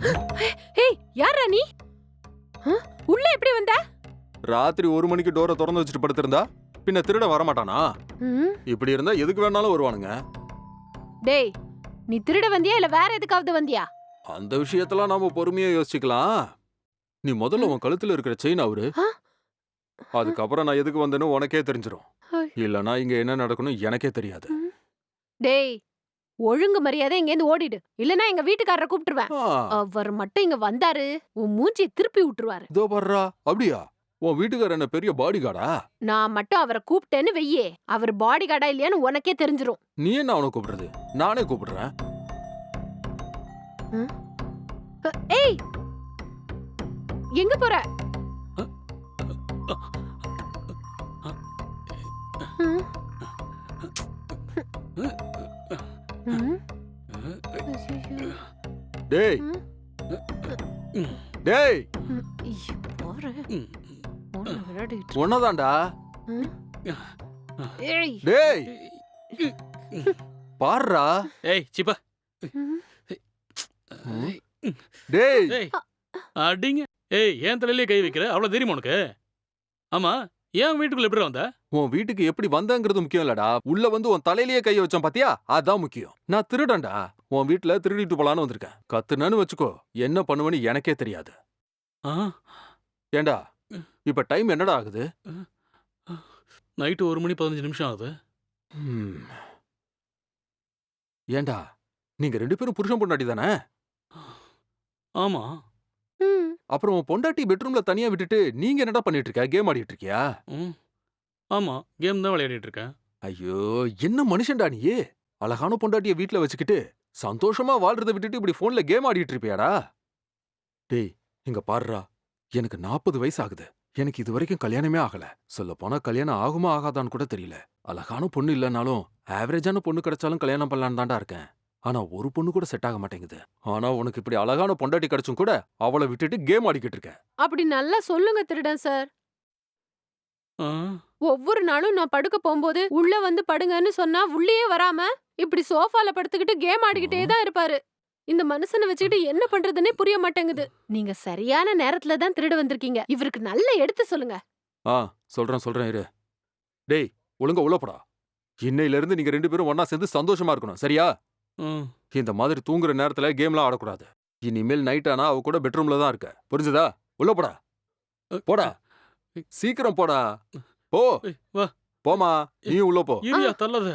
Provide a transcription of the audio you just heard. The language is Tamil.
ஹேய் யாரா நீ? உள்ள எப்படி வந்த? ராத்திரி ஒரு மணிக்கு டோரை திறந்து வச்சுட்டு படுத்திருந்தா பின்ன திருட வரமாட்டானா? ம், இப்படி இருந்தா எதுக்கு வேணாலும் வருவானுங்க. டேய் நீ திருட வந்தியா இல்ல வேற எதுக்காவது வந்தியா? அந்த விஷயத்தெல்லாம் நாம பொறுமையா யோசிச்சுக்கலாம். நீ முதல்ல உன் கழுத்துல இருக்கிற செயின் அவரு? அதுக்கப்புறம் நான் எதுக்கு வந்தேன்னு உனக்கே தெரிஞ்சிரும். ஐ. இல்லனா இங்க என்ன நடக்கணும் எனக்கே தெரியாது. டேய் ஒழுங்கு மரியாதை இங்க இருந்து ஓடிடு. இல்லனா எங்க வீட்டுக்காரரை கூப்பிட்டுருவேன். அவர் மட்டும் இங்க வந்தாரு. உன் மூஞ்சிய திருப்பி விட்டுருவாரு. இதோ பாருடா. அப்படியா? உன் வீட்டுக்கார என்ன பெரிய பாடி கார்டா நான் மட்டும் அவரை கூப்பிட்டேன்னு வெய்யே அவர் பாடி கார்டா இல்லையான்னு உனக்கே தெரிஞ்சிரும். நீ என்ன அவனை கூப்பிடுறது? நானே கூப்பிடுறேன். ஏய்! எங்க போற? ம். டேய். டேய். ஏய். டேய். பாருடா. ஏய் சிப்பா. டேய். அடிங்க. ஏய் ஏன் தலையிலே கை வைக்கிற? அவ்வளவு தெரியுமா உனக்கு? ஆமா. ஏன் வீட்டுக்குள்ள எப்படி வந்த? உன் வீட்டுக்கு எப்படி வந்தங்கிறது முக்கியம் இல்லடா. உள்ள வந்து உன் தலையிலேயே கைய வச்சேன் பாத்தியா? அதான் முக்கியம். நான் திருடன்டா. உன் வீட்டுல திருடிட்டு போலான்னு வந்திருக்கேன். கத்துனன்னு வச்சுக்கோ. என்ன பண்ணுவேன்னு எனக்கே தெரியாது. ஏண்டா? இப்ப டைம் என்னடா ஆகுது? நைட்டு ஒரு மணி பதினஞ்சு நிமிஷம் ஆகுது. ஏண்டா? நீங்க ரெண்டு பேரும் புருஷன் பொண்டாட்டி தானே? ஆமா. ம். அப்புறம் உன் பொண்டாட்டி பெட்ரூம்ல தனியா விட்டுட்டு நீங்க என்னடா பண்ணிட்டு இருக்க கேம் ஆடிட்டு இருக்கியா ம். ஆமா கேம் தான் விளையாடிட்டு இருக்கேன் ஐயோ என்ன மனுஷன்டா நீ அழகான பொண்டாட்டிய வீட்ல வச்சுக்கிட்டு சந்தோஷமா வாழ்றதை விட்டுட்டு இப்படி போன்ல கேம் ஆடிட்டு இருப்பியாடா டேய் இங்க பாருடா. எனக்கு நாற்பது வயசு ஆகுது எனக்கு இது வரைக்கும் கல்யாணமே ஆகல. சொல்ல போனா கல்யாணம் ஆகுமா ஆகாதான்னு கூட தெரியல. அழகான பொண்ணு இல்லைனாலும் ஆவரேஜான பொண்ணு கிடைச்சாலும் கல்யாணம் பண்ணலான்னு தான்டா இருக்கேன். ஆனா ஒரு பொண்ணு கூட செட் ஆக மாட்டேங்குது. ஆனா உனக்கு இப்படி அழகான பொண்டாட்டி கிடைச்சும் கூட அவளை விட்டுட்டு கேம் ஆடிக்கிட்டு இருக்க அப்படி நல்லா சொல்லுங்க திருடன் சார். ஆ, ஒவ்வொரு நாளும் நான் படுக்க போகும்போது உள்ள வந்து படுங்கன்னு சொன்னா உள்ளேயே வராம இப்படி சோஃபால படுத்துக்கிட்டு கேம் ஆடிக்கிட்டே தான் இருப்பாரு. இந்த மனுஷனை வச்சுக்கிட்டு என்ன பண்றதுன்னே புரிய மாட்டேங்குது. நீங்க சரியான நேரத்துல தான் திருட வந்திருக்கீங்க. இவருக்கு நல்ல எடுத்து சொல்லுங்க. ஆ சொல்றேன் சொல்றேன் இரு. டேய் ஒழுங்கா உள்ள போடா. இன்னையில இருந்து நீங்க ரெண்டு பேரும் ஒண்ணா சேர்ந்து சந்தோஷமா இருக்கணும். சரியா. இந்த மாதிரி தூங்குற நேரத்துல கேம்லாம் ஆடக்கூடாது. இனிமேல் நைட் ஆனா அவ கூட பெட்ரூம்ல தான் இருக்க. புரிஞ்சுதா? உள்ள போடா. போடா. சீக்கிரம் போடா. போ. போமா நீ உள்ள போ. தள்ளாத.